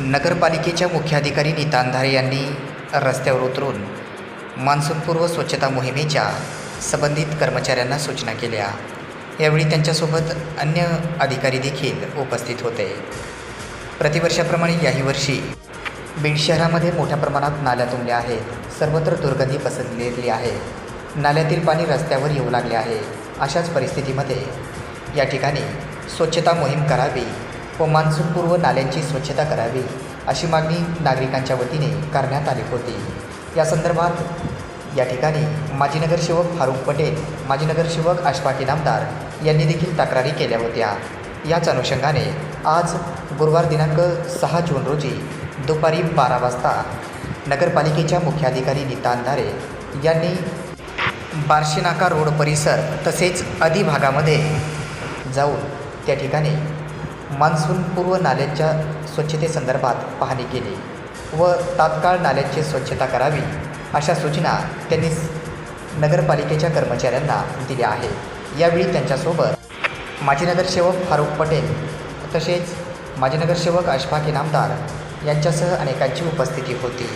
नगरपालिकेच्या मुख्याधिकारी नितांधारे यांनी रस्त्यावर उतरून मान्सूनपूर्व स्वच्छता मोहिमेच्या संबंधित कर्मचाऱ्यांना सूचना केल्या. यावेळी त्यांच्यासोबत अन्य अधिकारी देखील उपस्थित होते. प्रतिवर्षाप्रमाणे याही वर्षी बीड शहरामध्ये मोठ्या प्रमाणात नाल्या तुंबल्या आहेत. सर्वत्र दुर्गंधी पसरलेली आहे. नाल्यातील पाणी रस्त्यावर येऊ लागले आहे. अशाच परिस्थितीमध्ये या ठिकाणी स्वच्छता मोहीम करावी व मान्सूनपूर्व नाल्यांची स्वच्छता करावी अशी मागणी नागरिकांच्या वतीने करण्यात आली होती. या संदर्भात या ठिकाणी माजी नगरसेवक फारुख पटेल माजी नगरसेवक अशफाक नामदार यांनी देखील तक्रारी केल्या होत्या. याच अनुषंगाने आज गुरुवार दिनांक सहा जून रोजी दुपारी बारा वाजता नगरपालिकेच्या मुख्याधिकारी नीता अंधारे यांनी बार्शीनाका रोड परिसर तसेच अधिभागामध्ये भागामध्ये जाऊन त्या ठिकाणी मान्सूनपूर्व नाल्यांच्या स्वच्छतेसंदर्भात पाहणी केली व तात्काळ नाल्यांची स्वच्छता करावी अशा सूचना त्यांनी नगरपालिकेच्या कर्मचाऱ्यांना दिल्या आहेत. यावेळी त्यांच्यासोबत माजी नगरसेवक फारुख पटेल तसेच माजी नगरसेवक अशफाक इनामदार यांच्यासह अनेकांची उपस्थिती होती.